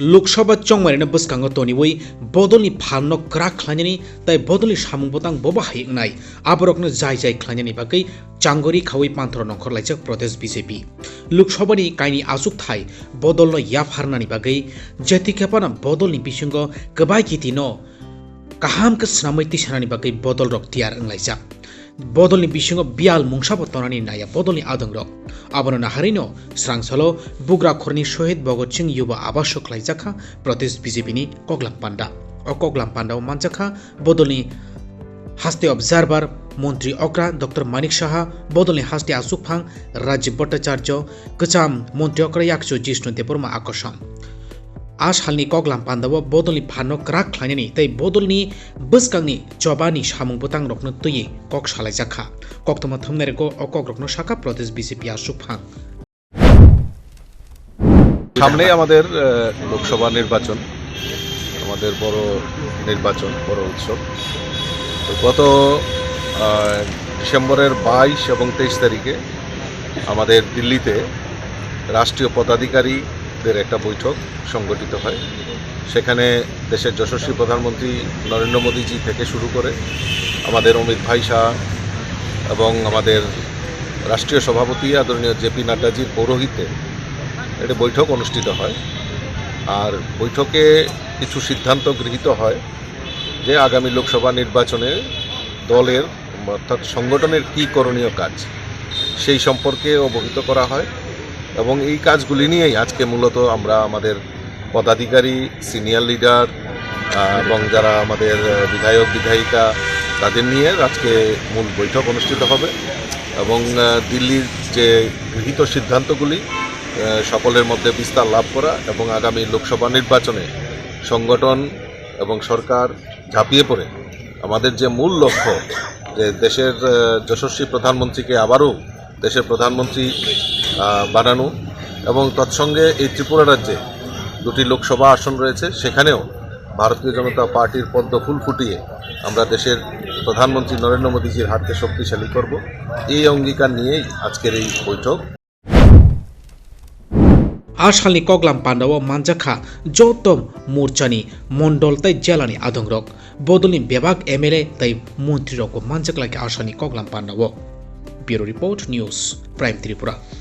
লোকসভা চংমারি না বসকাঙ্গ তনিবই বদলনি ফালনক ক্রা খ্লাঞ্জানি, তাই বদলনি সামুং বতাং ববা হাইক নাই। আবরকনো যাই যাই খ্লাঞ্জানি বাকি চাঙ্গরি খাওয়াই পান্থর নখর লাইচক প্রদেশ বিজেপি। লোকসভানি কাইনি আসুক থাই বদলনো ইয়াফ হারনানি বাকি জেতি খেপানা বদলনি বিসঙ্গ গবাই কিতি ন কাহামকে স্নামৈ তিসানানি বাকি বদল রক তিয়ার লাইচা বদলনি বিসঙ্গ বিয়াল মুংসাব তনানি নাইয়া বদলনি আদং রক। 아버는 하리노 스랑설로 북라 코르니 쇼헤드 버거칭 유바 아바쇼 클라이자카 프로테스 비제비니 꼬글람 판다 어 꼬글람 판다오 만자카 বদলনি হাস্তে অবজারভার মন্ত্রী অকরা, ডক্টর মানিক সাহা বদলনি হাস্তে আসুক ফাং রাজীব ভট্টাচার্য কচাম মন্ত্রী অকরা ইয়াকচো জিষ্ণু দেববর্মা আকর্ষণ। আশালনি কগলাম পান্ডব বদলনি ফানো ক্রাক খাইনি তাই বদলনি বসকাংনি জবানী সামুং বুতাং রকনো তুই কক সালাইজাখা ককতমা থমনের গো অকক রকনো শাখা প্রদেশ বিজেপি আসুফাং সামনেই আমাদের লোকসভা নির্বাচন, আমাদের বড় নির্বাচন, বড় উৎসব। তো গত ডিসেম্বরের বাইশ এবং তেইশ তারিখে আমাদের দিল্লিতে রাষ্ট্রীয় পদাধিকারী পদাধিকারীদের একটা বৈঠক সংগঠিত হয়। সেখানে দেশের যশস্বী প্রধানমন্ত্রী নরেন্দ্র মোদীজি থেকে শুরু করে আমাদের অমিত ভাই শাহ এবং আমাদের রাষ্ট্রীয় সভাপতি আদরণীয় জেপি নাড্ডাজির পৌরোহিত্যে একটি বৈঠক অনুষ্ঠিত হয়। আর বৈঠকে কিছু সিদ্ধান্ত গৃহীত হয় যে আগামী লোকসভা নির্বাচনে দলের অর্থাৎ সংগঠনের কী করণীয় কাজ সেই সম্পর্কে অবহিত করা হয়। এবং এই কাজগুলি নিয়েই আজকে মূলত আমরা আমাদের পদাধিকারী, সিনিয়র লিডার এবং যারা আমাদের বিধায়ক, বিধায়িকা, তাদের নিয়ে আজকে মূল বৈঠক অনুষ্ঠিত হবে। এবং দিল্লির যে গৃহীত সিদ্ধান্তগুলি সকলের মধ্যে বিস্তার লাভ করা এবং আগামী লোকসভা নির্বাচনে সংগঠন এবং সরকার ঝাঁপিয়ে পড়ে, আমাদের যে মূল লক্ষ্য যে দেশের যশস্বী প্রধানমন্ত্রীকে আবারও দেশের প্রধানমন্ত্রী বানানো এবং তৎসঙ্গে এই ত্রিপুরা রাজ্যে দুটি লোকসভা আসন রয়েছে। সেখানেও ভারতীয় জনতা পার্টির পদ্ম ফুল ফুটিয়ে আমরা দেশের প্রধানমন্ত্রী নরেন্দ্র মোদীজির হাতকে শক্তিশালী করব। এই অঙ্গীকার নিয়েই আজকের এই বৈঠক। আশালি, কগলাম, পাণ্ডব, মাঞ্জাখা, যৌতম মোর্চানি মন্ডল তাই জেলানি আদংরক বদলি বিভাগ, এমএলএ, তাই মন্ত্রীরক মাঞ্জাকলাকে আশানি কগলাম, Pandava. Bureau Report News Prime Tripura.